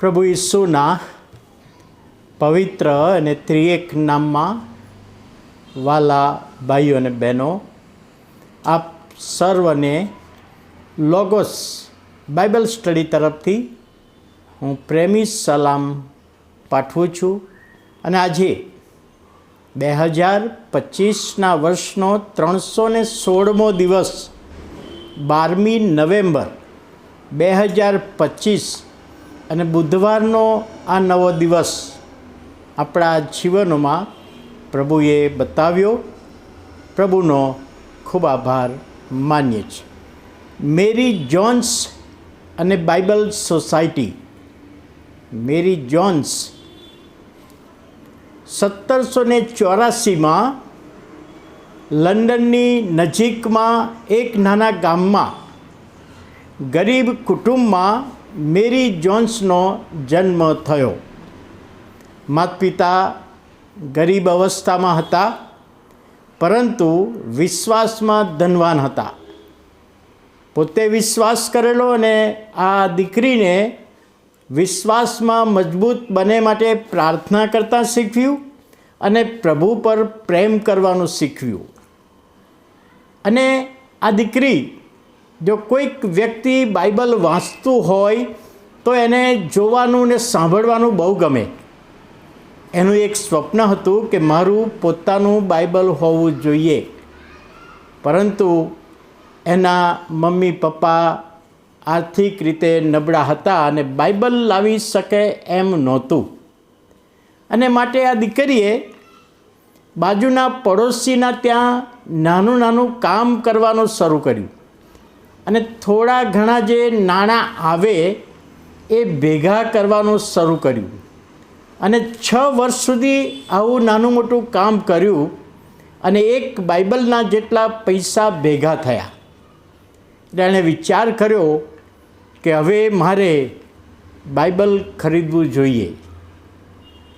પ્રભુ ઈસુના પવિત્ર અને ત્રિએક નામમાં વાલા ભાઈઓ અને બહેનો, આપ સર્વને લોગોસ બાઇબલ સ્ટડી તરફથી હું પ્રેમી સલામ પાઠવું છું. અને આજે બે હજાર પચીસના વર્ષનો ત્રણસો ને સોળમો દિવસ બારમી નવેમ્બર બે હજાર પચીસ અને બુધવારનો આ નવો દિવસ આપણા જીવનોમાં પ્રભુએ બતાવ્યો. પ્રભુનો ખૂબ આભાર માન્ય છે મેરી જોન્સ અને બાઇબલ સોસાયટી, મેરી જોન્સ સત્તરસો ને ચોરાસીમાં લંડનની નજીકમાં એક નાના ગામમાં ગરીબ કુટુંબમાં મેરી જોન્સનો જન્મ થયો. માતા પિતા ગરીબ અવસ્થામાં હતા, પરંતુ વિશ્વાસમાં ધનવાન હતા. પોતે વિશ્વાસ કરેલો અને આ દીકરીને વિશ્વાસમાં મજબૂત બને માટે પ્રાર્થના કરતાં શીખવ્યું અને પ્રભુ પર પ્રેમ કરવાનું શીખવ્યું. અને આ દીકરી જો કોઈક વ્યક્તિ બાઇબલ વાંચતું હોય, તો એને જોવાનું ને સાંભળવાનું બહુ ગમે. એનું એક સ્વપ્ન હતું કે મારું પોતાનું બાઇબલ હોવું જોઈએ. પરંતુ એના મમ્મી, પપ્પા આર્થિક રીતે નબળા હતા અને બાઇબલ લાવી શકે એમ નહોતું. અને માટે આ દીકરીએ બાજુના પડોશીના ત્યાં નાનું નાનું કામ કરવાનું શરૂ કર્યું. અને થોડા ઘણા જે નાણાં આવે એ ભેગા કરવાનું શરૂ કર્યું. અને છ વર્ષ સુધી આવું નાનું મોટું કામ કર્યું અને એક બાઇબલના જેટલા પૈસા ભેગા થયા. એણે વિચાર કર્યો કે હવે મારે બાઇબલ ખરીદવું જોઈએ.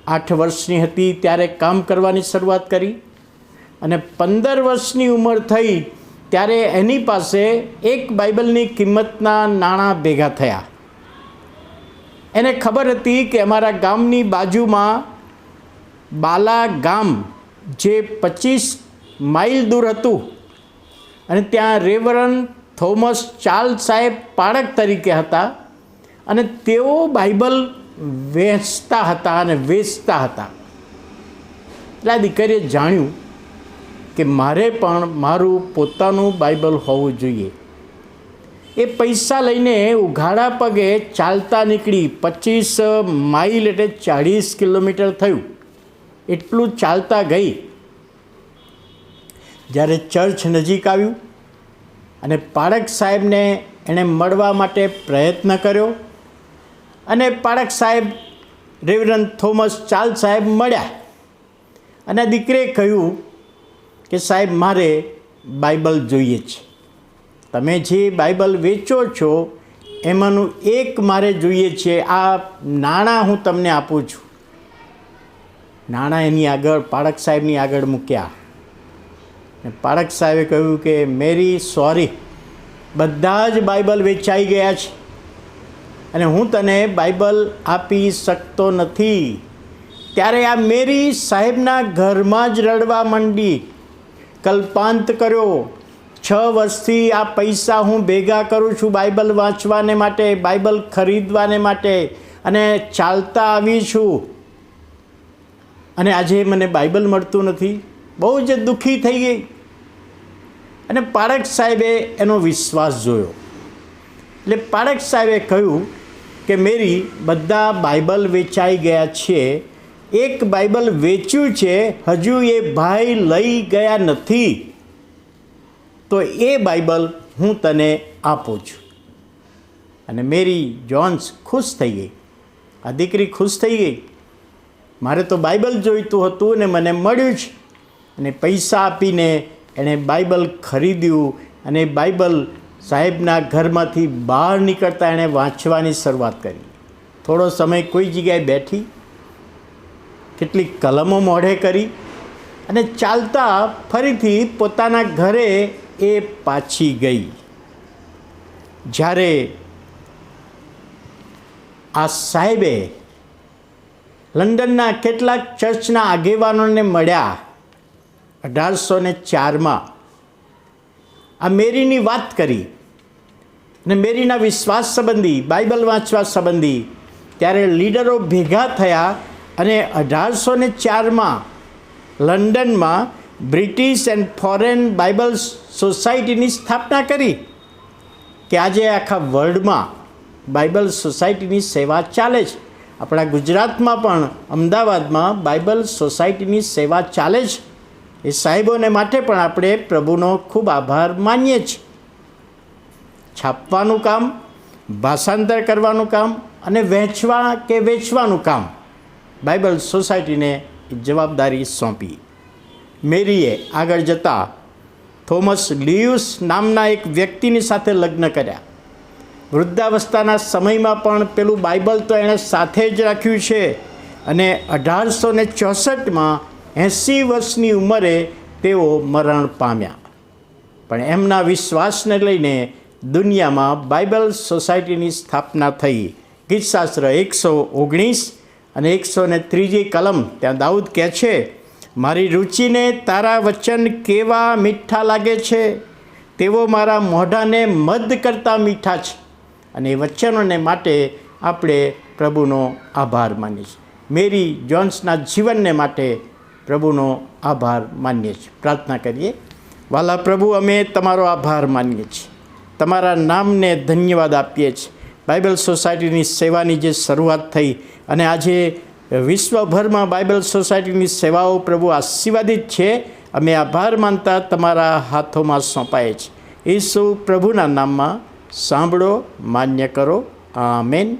આઠ વર્ષની હતી ત્યારે કામ કરવાની શરૂઆત કરી અને પંદર વર્ષની ઉંમર થઈ ત્યારે એની પાસે એક બાઇબલની કિંમતના નાણાં ભેગા થયા. એને ખબર હતી કે અમારા ગામની બાજુમાં બાલા ગામ જે પચીસ માઇલ દૂર હતું અને ત્યાં રેવરન થોમસ ચાર્લ સાહેબ પાળક તરીકે હતા અને તેઓ બાઇબલ વેચતા હતા અને વેચતા હતા. એટલે દીકરીએ જાણ્યું કે મારે પણ મારું પોતાનું બાઇબલ હોવું જોઈએ. એ પૈસા લઈને ઉઘાડા પગે ચાલતા નીકળી પચીસ માઇલ એટલે ચાળીસ કિલોમીટર થયું. એટલું ચાલતા ગઈ. જ્યારે ચર્ચ નજીક આવ્યું અને પાળક સાહેબને એણે મળવા માટે પ્રયત્ન કર્યો અને પાળક સાહેબ રેવરન થોમસ ચાલ સાહેબ મળ્યા. અને દીકરીએ કહ્યું કે સાહેબ, મારે બાઇબલ જોઈએ છે. તમે જે બાઇબલ વેચો છો, એમાંનું એક મારે જોઈએ છે. આ નાણાં હું તમને આપું છું. નાણાં એની આગળ પાળક સાહેબની આગળ મૂક્યા. ને પાળક સાહેબે કહ્યું કે, મેરી સોરી. બધા જ બાઇબલ વેચાઈ ગયા છે. અને હું તને બાઇબલ આપી શકતો નથી. ત્યારે આ મેરી સાહેબના ઘરમાં જ રડવા માંડી. કલ્પાંત કર્યો. છ વર્ષથી આ પૈસા હું ભેગા કરું છું બાઇબલ વાંચવાને માટે, બાઇબલ ખરીદવાને માટે અને ચાલતા આવી છું. અને આજે મને બાઇબલ મળતું નથી. બહુ જ દુઃખી થઈ ગઈ. અને પારક સાહેબે એનો વિશ્વાસ જોયો. એટલે પારક સાહેબે કહ્યું કે, મેરી બધા બાઇબલ વેચાઈ ગયા છે. એક બાઇબલ વેચ્યું છે, હજુ એ ભાઈ લઈ ગયા નથી. તો એ બાઇબલ હું તને આપું છું. અને મેરી જોન્સ ખુશ થઈ ગઈ. આ દીકરી ખુશ થઈ ગઈ. મારે તો બાઇબલ જોઈતું હતું ને મને મળ્યું જ. અને પૈસા આપીને એણે બાઇબલ ખરીદ્યું અને બાઇબલ સાહેબના ઘરમાંથી બહાર નીકળતા એણે વાંચવાની શરૂઆત કરી. થોડો સમય કોઈ જગ્યાએ બેઠી કેટલીક કલમો મોઢે કરી અને ચાલતા ફરીથી પોતાના ઘરે એ પાછી ગઈ. જ્યારે આ સાહેબે લંડનના કેટલાક ચર્ચના આગેવાનોને મળ્યા અઢારસો ને ચારમાં. આ મેરીની વાત કરી અને મેરીના વિશ્વાસ સંબંધી, બાઇબલ વાંચવા સંબંધી, ત્યારે લીડરો ભેગા થયા અને અઢારસો ને ચારમાં લંડનમાં બ્રિટિશ એન્ડ ફોરેન બાઇબલ સોસાયટીની સ્થાપના કરી કે આજે આખા વર્લ્ડમાં બાઇબલ સોસાયટીની સેવા ચાલે છે. આપણા ગુજરાતમાં પણ અમદાવાદમાં બાઇબલ સોસાયટીની સેવા ચાલે છે. એ સાહેબોને માટે પણ આપણે પ્રભુનો ખૂબ આભાર માનીએ છીએ. છાપવાનું કામ, ભાષાંતર કરવાનું કામ અને વહેંચવા કે વેચવાનું કામ બાઇબલ સોસાયટીને જવાબદારી સોંપી. મેરીએ આગળ જતાં થોમસ લિયુસ નામના એક વ્યક્તિની સાથે લગ્ન કર્યા. વૃદ્ધાવસ્થાના સમયમાં પણ પેલું બાઇબલ તો એણે સાથે જ રાખ્યું છે અને અઢારસો ને ચોસઠમાં એંસી વર્ષની ઉંમરે તેઓ મરણ પામ્યા. પણ એમના વિશ્વાસને લઈને દુનિયામાં બાઇબલ સોસાયટીની સ્થાપના થઈ. ગીતશાસ્ત્ર એકસો ઓગણીસ અને એકસો ને ત્રીજી કલમ ત્યાં દાઉદ કહે છે, મારી રુચિને તારા વચન કેવા મીઠા લાગે છે? તેઓ મારા મોઢાને મદ કરતાં મીઠા છે. અને એ વચનોને માટે આપણે પ્રભુનો આભાર માનીએ છીએ. મેરી જોન્સના જીવનને માટે પ્રભુનો આભાર માનીએ છીએ. પ્રાર્થના કરીએ. વાલા પ્રભુ, અમે તમારો આભાર માનીએ છીએ. તમારા નામને ધન્યવાદ આપીએ છીએ. બાઇબલ સોસાયટીની સેવાની જે શરૂઆત થઈ અને આજે વિશ્વભરમાં બાઇબલ સોસાયટીની સેવાઓ પ્રભુ આશીર્વાદિત છે, અમે આભાર માનતા તમારા હાથોમાં સોંપાય છે. ઈસુ પ્રભુના નામમાં સાંભળો, માન્ય કરો. આમેન.